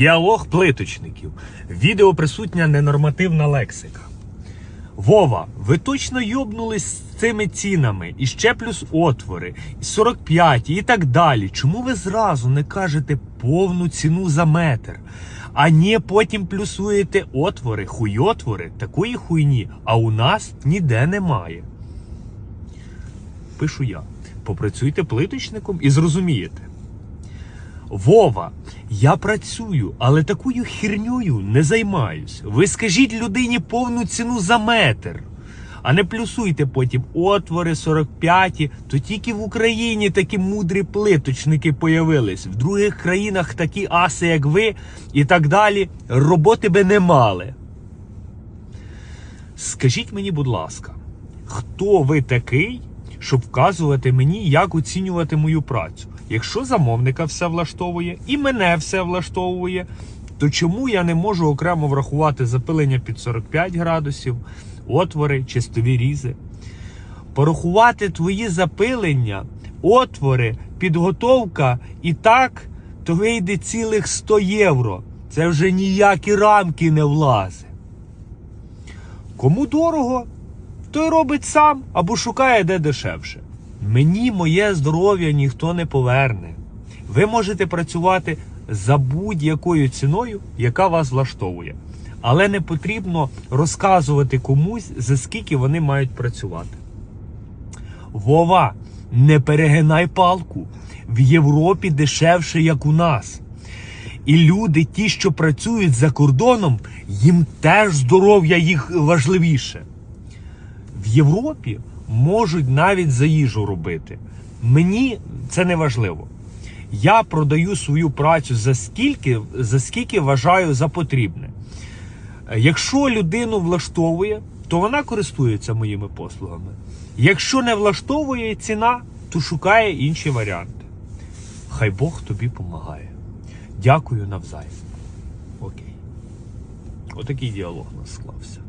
Діалог плиточників. Відео присутня ненормативна лексика. Вова, ви точно йобнулись з цими цінами, і ще плюс отвори, і 45 і так далі. Чому ви зразу не кажете повну ціну за метр? А не потім плюсуєте отвори, хуйотвори, такої хуйні, а у нас ніде немає. Пишу я. Попрацюйте плиточником і зрозумієте. Вова, я працюю, але такою херньою не займаюсь. Ви скажіть людині повну ціну за метр. А не плюсуйте потім отвори 45, то тільки в Україні такі мудрі плиточники появились. В других країнах такі аси, як ви, і так далі, роботи би не мали. Скажіть мені, будь ласка, хто ви такий, щоб вказувати мені, як оцінювати мою працю? Якщо замовника все влаштовує і мене все влаштовує, то чому я не можу окремо врахувати запилення під 45 градусів, отвори, чистові різи? Порахувати твої запилення, отвори, підготовка і так, то вийде цілих 100 євро. Це вже ніякі рамки не влазить. Кому дорого, той робить сам або шукає де дешевше. Мені моє здоров'я ніхто не поверне. Ви можете працювати за будь-якою ціною, яка вас влаштовує. Але не потрібно розказувати комусь, за скільки вони мають працювати. Вова, не перегинай палку. В Європі дешевше, як у нас. І люди, ті, що працюють за кордоном, їм теж здоров'я їх важливіше. В Європі можуть навіть за їжу робити. Мені це не важливо. Я продаю свою працю за скільки, за скільки вважаю за потрібне. Якщо людину влаштовує, то вона користується моїми послугами. Якщо не влаштовує ціна, то шукає інші варіанти. Хай Бог тобі помагає. Дякую навзаєм. Окей. Отакий діалог у нас склався.